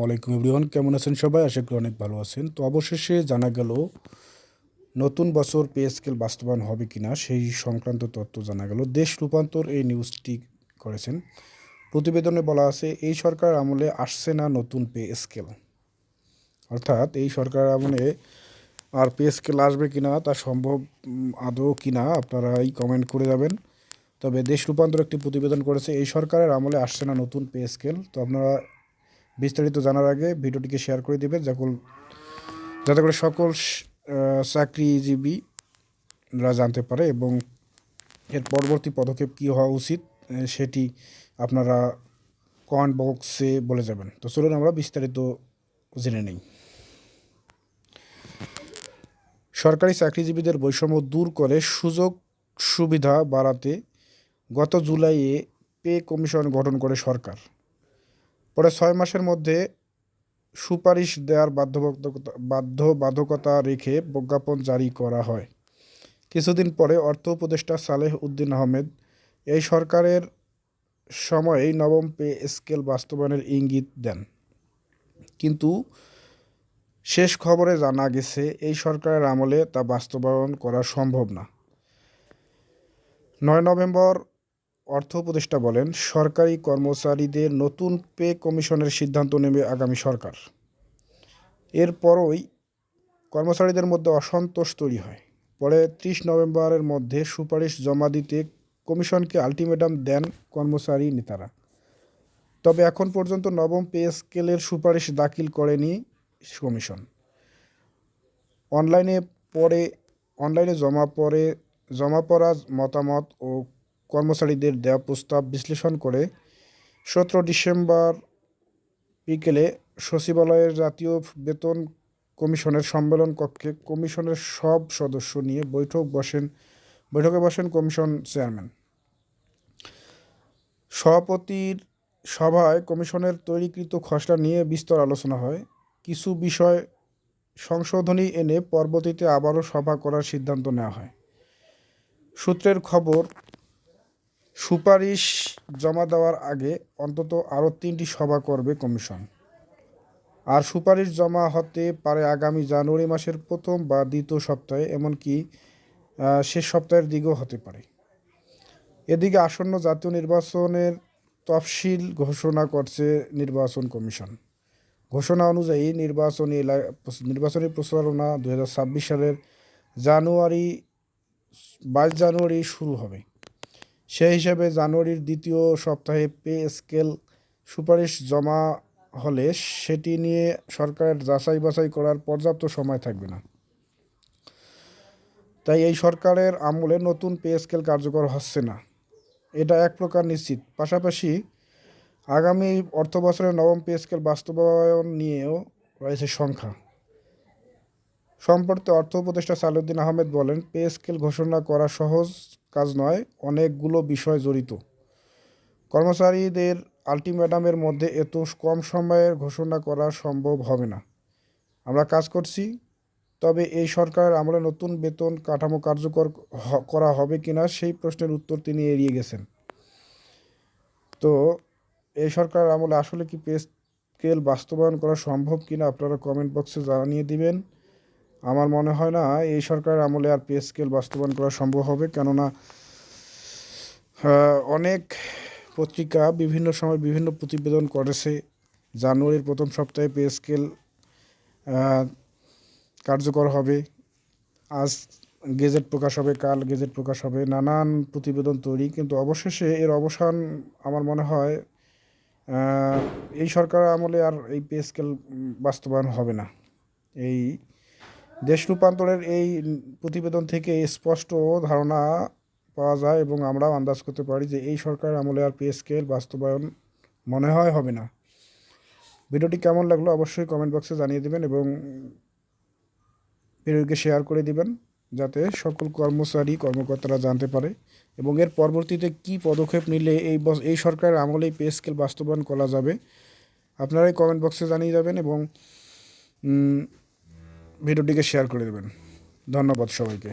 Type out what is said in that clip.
ওয়ালাইকুম এভরিওয়ান, কেমন আছেন সবাই? আশা করি অনেক ভালো আছেন। তো অবশেষে জানা গেল, নতুন বছর পে স্কেল বাস্তবায়ন হবে কিনা সেই সংক্রান্ত তথ্য জানা গেল। দেশ রূপান্তর এই নিউজটি করেছেন। প্রতিবেদনে বলা আছে, এই সরকার আমলে আসছে না নতুন পে স্কেল। অর্থাৎ এই সরকার আমলে আর পে স্কেল আসবে কিনা, তা সম্ভব আদৌ কিনা আপনারা এই কমেন্ট করে যাবেন। তবে দেশ রূপান্তর একটি প্রতিবেদন করেছে, এই সরকারের আমলে আসছে না নতুন পে স্কেল। তো আপনারা বিস্তারিত জানার আগে ভিডিওটিকে শেয়ার করে দেবেন যখন যাতে করে সকল চাকরিজীবীরা জানতে পারে এবং এর পরবর্তী পদক্ষেপ কী হওয়া উচিত সেটি আপনারা কমেন্ট বক্সে বলে যাবেন। তো চলুন আমরা বিস্তারিত জেনে নিই। সরকারি চাকরিজীবীদের বৈষম্য দূর করে সুযোগ সুবিধা বাড়াতে গত জুলাইয়ে পে কমিশন গঠন করে সরকার। পরে ছয় মাসের মধ্যে সুপারিশ দেওয়ার বাধ্যবাধকতা বাধ্যবাধকতা রেখে প্রজ্ঞাপন জারি করা হয়। কিছুদিন পরে অর্থ উপদেষ্টা সালেহ উদ্দিন আহমেদ, এই সরকারের সময়েই নবম পে স্কেল বাস্তবায়নের ইঙ্গিত দেন। কিন্তু শেষ খবরে জানা গেছে, এই সরকারের আমলে তা বাস্তবায়ন করা সম্ভব না। নয় নভেম্বর অর্থ উপদেষ্টা বলেন, সরকারি কর্মচারীদের নতুন পে কমিশনের সিদ্ধান্ত নেবে আগামী সরকার। এরপরই কর্মচারীদের মধ্যে অসন্তোষ তৈরি হয়। পরে ত্রিশ নভেম্বরের মধ্যে সুপারিশ জমা দিতে কমিশনকে আলটিমেটাম দেন কর্মচারী নেতারা। তবে এখন পর্যন্ত নবম পে স্কেলের সুপারিশ দাখিল করেনি কমিশন। অনলাইনে পরে অনলাইনে জমা পড়ে, জমা পড়া মতামত ও কর্মচারীদের দেওয়া প্রস্তাব বিশ্লেষণ করে সতেরো ডিসেম্বর বিকেলে সচিবালয়ের জাতীয় বেতন কমিশনের সম্মেলন কক্ষে কমিশনের সব সদস্য নিয়ে বৈঠক বসেন, বৈঠকে বসেন কমিশন চেয়ারম্যান। সভাপতির সভায় কমিশনের তৈরিকৃত খসড়া নিয়ে বিস্তর আলোচনা হয়। কিছু বিষয় সংশোধনী এনে পরবর্তীতে আবারও সভা করার সিদ্ধান্ত নেওয়া হয়। সূত্রের খবর সুপারিশ জমা দেওয়ার আগে অন্তত আরও তিনটি সভা করবে কমিশন। আর সুপারিশ জমা হতে পারে আগামী জানুয়ারি মাসের প্রথম বা দ্বিতীয় সপ্তাহে, এমনকি শেষ সপ্তাহের দিকেও হতে পারে। এদিকে আসন্ন জাতীয় নির্বাচনের তফসিল ঘোষণা করছে নির্বাচন কমিশন। ঘোষণা অনুযায়ী নির্বাচনী নির্বাচনী প্রচারণা দু হাজার ছাব্বিশ সালের জানুয়ারি, বাইশ জানুয়ারি শুরু হবে। সেই হিসাবে জানুয়ারির দ্বিতীয় সপ্তাহে পে স্কেল সুপারিশ জমা হলে সেটি নিয়ে সরকারের যাচাই বাছাই করার পর্যাপ্ত সময় থাকবে না। তাই এই সরকারের আমলে নতুন পে স্কেল কার্যকর হচ্ছে না। এটা এক প্রকার নিশ্চিত। পাশাপাশি আগামী অর্থ বছরের নবম পে স্কেল বাস্তবায়ন নিয়েও রয়েছে সংখ্যা সম্পর্কে অর্থ উপদেষ্টা সালুদ্দিন আহমেদ বলেন, পে স্কেল ঘোষণা করা সহজ কাজ নয়, অনেকগুলো বিষয় জড়িত। কর্মচারীদের আলটিমেটামের মধ্যে এত কম সময়ের ঘোষণা করা সম্ভব হবে না। আমরা কাজ করছি, তবে এই সরকারের আমলে নতুন বেতন কাঠামো কার্যকর করা হবে কিনা সেই প্রশ্নের উত্তর তিনি এড়িয়ে গেছেন। তো এই সরকার আমলে আসলে কি পে স্কেল বাস্তবায়ন করা সম্ভব কিনা আপনারা কমেন্ট বক্সে জানিয়ে দিবেন। আমার মনে হয় না এই সরকারের আমলে আর পে স্কেল বাস্তবায়ন করা সম্ভব হবে, কেননা অনেক পত্রিকা বিভিন্ন সময় বিভিন্ন প্রতিবেদন করেছে। জানুয়ারির প্রথম সপ্তাহে পে স্কেল কার্যকর হবে। আজ গেজেট প্রকাশ হবে, কাল গেজেট প্রকাশ হবে, নানান প্রতিবেদন তৈরি, কিন্তু অবশেষে এর অবসান আমার মনে হয় এই সরকার আমলে আর এই পে স্কেল বাস্তবায়ন হবে না। এই দেশ রূপান্তরের এই প্রতিবেদন থেকে স্পষ্ট ধারণা পাওয়া যায় এবং আমরাও আন্দাজ করতে পারি যে এই সরকার আমলে আর পে বাস্তবায়ন মনে হয় হবে না। ভিডিওটি কেমন লাগল অবশ্যই কমেন্ট বক্সে জানিয়ে দেবেন এবং ভিডিওকে শেয়ার করে দিবেন যাতে সকল কর্মচারী, কর্মকর্তারা জানতে পারে এবং এর পরবর্তীতে কি পদক্ষেপ নিলে এই এই সরকারের আমলেই পে স্কেল বাস্তবায়ন করা যাবে, আপনারাই কমেন্ট বক্সে জানিয়ে যাবেন এবং ভিডিওটিকে শেয়ার করে দেবেন। ধন্যবাদ সবাইকে।